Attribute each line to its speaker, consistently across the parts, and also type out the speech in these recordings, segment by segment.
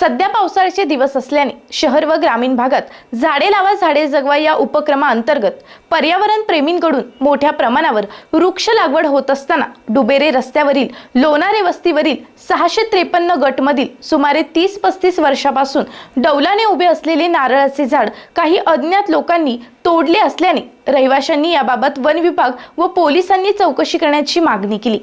Speaker 1: सध्या पावसाळ्याचे दिवस असल्याने शहर व ग्रामीण भागात झाडे लावा झाडे जगवा या उपक्रमाअंतर्गत पर्यावरण प्रेमींकडून मोठ्या प्रमाणावर वृक्ष लागवड होत असताना डुबेरे रस्त्यावरील लोणारे वस्तीवरील सहाशे त्रेपन्न गटमधील सुमारे तीस पस्तीस वर्षापासून डौलाने उभे असलेले नारळाचे झाड काही अज्ञात लोकांनी तोडले असल्याने रहिवाशांनी याबाबत वन विभाग व पोलिसांनी चौकशी करण्याची मागणी केली.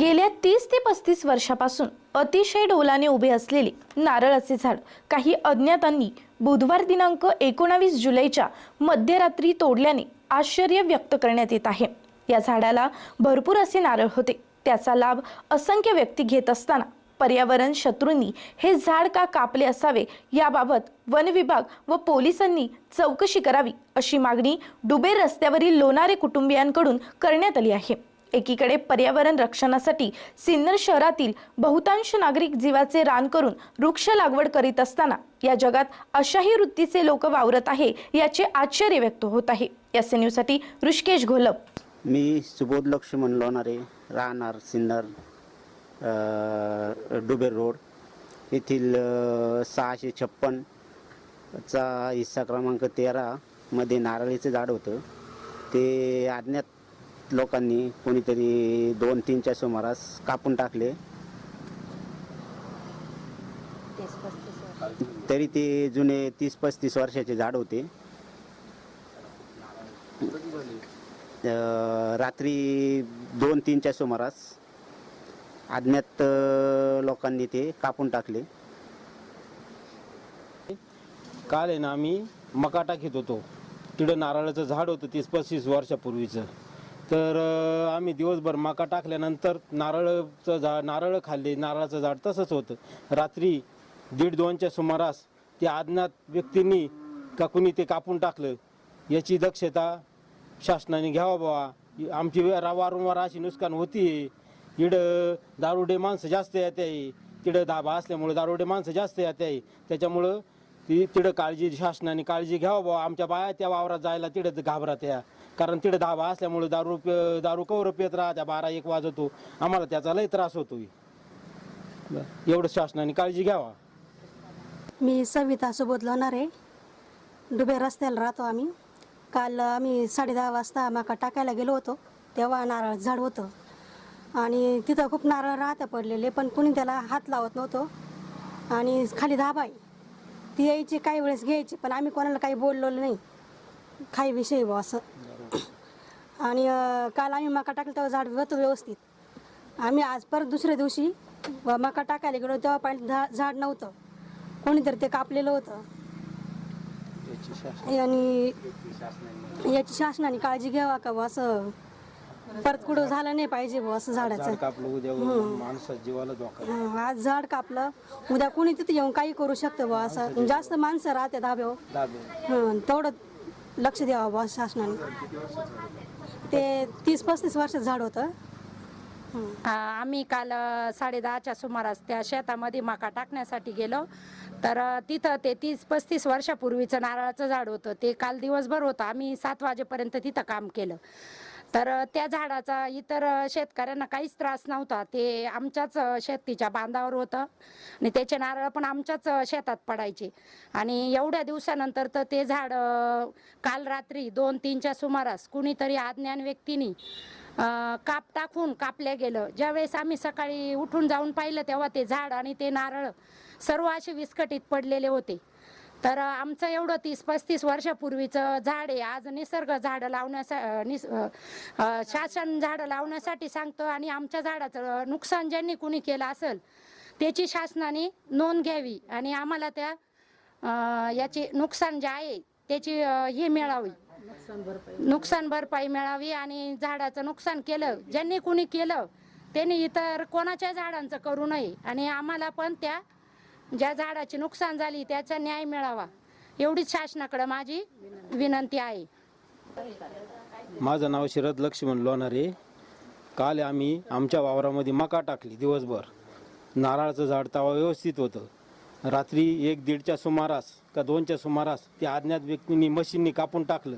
Speaker 1: गेल्या तीस ते पस्तीस वर्षापासून अतिशय डोलाने उभे असलेले नारळाचे झाड. काही अज्ञातांनी बुधवार दिनांक एकोणावीस जुलैच्या मध्यरात्री तोडल्याने आश्चर्य व्यक्त करण्यात येत आहे. या झाडाला भरपूर असे नारळ होते. त्याचा लाभ असंख्य व्यक्ती घेत असताना पर्यावरण शत्रूंनी हे झाड का कापले असावे याबाबत वन विभाग व पोलिसांनी चौकशी करावी अशी मागणी डुबेर रस्त्यावरील लोणारे कुटुंबियांकडून करण्यात आली आहे. एकीकडे पर्यावरण रक्षणासाठी सिन्नर शहरातील बहुतांश नागरिक जीवाचे रान करून वृक्ष लागवड करीत असताना या जगात अशाही वृत्तीचे लोक वावरत आहे याचे आश्चर्य व्यक्त होत आहे. एस न्यूजसाठी ऋषिकेश घोलप.
Speaker 2: मी सुबोध लक्ष्मण लोणारे राहणार सिन्नर डुबे डुबेर रोड. येथील सहाशे छप्पनचा हिस्सा क्रमांक तेरामध्ये नारळीचं झाड होतं. ते अज्ञात लोकांनी कोणीतरी दोन तीनच्या सुमारास कापून टाकले. तरी ते जुने तीस पस्तीस वर्षाचे झाड होते. अ, रात्री दोन तीनच्या सुमारास अज्ञात अ, लोकांनी ते कापून टाकले.
Speaker 3: काल आहे ना आम्ही मका टाकीत होतो. तिकडं नारळाचं झाड होतं तीस पस्तीस वर्षापूर्वीचं. तर आम्ही दिवसभर माका टाकल्यानंतर नारळचं झाड नारळ खाल्ले नारळाचं झाड तसंच होतं. रात्री दीड दोनच्या सुमारास त्या अज्ञात व्यक्तींनी का कुणी ते कापून टाकलं याची दक्षता शासनाने घ्यावा बाबा आमची वारंवार अशी नुकसान होती इडं दारुडे माणसं जास्त येत आहे तिडं दाबा असल्यामुळं दारुडे माणसं जास्त येत आहे त्याच्यामुळं ती तिडं काळजी शासनाने काळजी घ्यावा बाबा आमच्या बाया त्या वावरात जायला तिडं घाबरत या कारण तिथे धाबा असल्यामुळे दारू प- दारू कवर पेत राहत्या बारा एक वाजवतो. आम्हाला त्याचा लय त्रास होतो एवढं शासनाने काळजी घ्यावा.
Speaker 4: मी सविता सुबोध लोणारे डुबे रस्त्याला राहतो आम्ही. काल आम्ही साडेदहा वाजता माका टाकायला गेलो होतो. तेव्हा नारळ झाड होतं. आणि तिथं खूप नारळ राहत्या पडलेले पण कुणी त्याला हात लावत नव्हतो. आणि खाली धाबा आहे ती यायची काही वेळेस घ्यायची पण आम्ही कोणाला काही बोललो नाही. काही विषय बुवा असं. आणि अं, काल आम्ही मका टाकलं तेव्हा झाड होतं व्यवस्थित. आम्ही आज परत दुसऱ्या दिवशी व मका टाकायला गेलो तेव्हा पाहिलं झा झाड नव्हतं. कोणीतरी ते कापलेलं होतं. आणि याची शासनाने काळजी घ्यावा का बुवा असं? परत कुठं झालं नाही पाहिजे बुवा असं झाडाचं.
Speaker 3: झाड कापलं उद्या जीवाला धोका
Speaker 4: हं, आज झाड कापलं उद्या कोणी तिथे येऊन काही करू शकतं बुवा असं. जास्त माणसं राहते धाब्यावर
Speaker 3: दाबे
Speaker 4: हं, तेवढं लक्ष द्यावं बुवा शासनाने. ते तीस पस्तीस वर्षाचं झाड होतं.
Speaker 5: आ, आम्ही काल अ, साडेदहाच्या सुमारास त्या शेतामध्ये मका टाकण्यासाठी गेलो. तर अ, तिथं ते तीस पस्तीस वर्षापूर्वीचं नारळाचं झाड होतं. ते काल दिवसभर होतं. आम्ही सात वाजेपर्यंत तिथं काम केलं. तर त्या झाडाचा इतर शेतकऱ्यांना काहीच त्रास नव्हता. ते आमच्याच शेतीच्या बांधावर होतं आणि त्याचे नारळ पण आमच्याच शेतात पडायचे. आणि एवढ्या दिवसानंतर तर ते झाड काल रात्री दोन तीनच्या सुमारास कुणीतरी अज्ञान व्यक्तीनी काप टाकून कापल्या गेलं. ज्यावेळेस आम्ही सकाळी उठून जाऊन पाहिलं तेव्हा ते झाड आणि ते नारळ सर्व असे विस्कटीत पडलेले होते. तर आमचं एवढं तीस पस्तीस वर्षापूर्वीचं झाड आहे. आज निसर्ग झाडं लावण्यासा निस शासन झाडं लावण्यासाठी सांगतं आणि आमच्या झाडाचं नुकसान ज्यांनी कुणी केलं असेल त्याची शासनाने नोंद घ्यावी आणि आम्हाला त्या याची नुकसान जे आहे त्याची हे मिळावी. नुकसान भरपाई मिळावी आणि झाडाचं नुकसान केलं. ज्यांनी कुणी केलं त्यांनी इतर कोणाच्या झाडांचं करू नये आणि आम्हाला पण त्या ज्या झाडाची नुकसान झाली त्याचा न्याय मिळावा. एवढीच शासनाकडे माझी विनंती आहे.
Speaker 3: माझं नाव शरद लक्ष्मण लोणारे. काल आम्ही आमच्या वावरामध्ये मका टाकली दिवसभर. नारळाचं झाड तवा व्यवस्थित होतं. रात्री एक दीडच्या सुमारास का दोनच्या सुमारास त्या अज्ञात व्यक्तींनी मशीननी कापून टाकलं.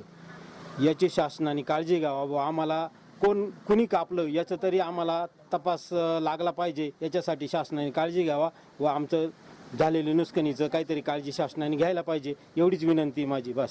Speaker 3: याची शासनाने काळजी घ्यावा व आम्हाला कोण कुणी कापलं याचं तरी आम्हाला तपास लागला पाहिजे. याच्यासाठी शासनाने काळजी घ्यावा व आमचं झालेली नुकसानीचं काहीतरी काळजी शासनाने घ्यायला पाहिजे एवढीच विनंती माझी बस.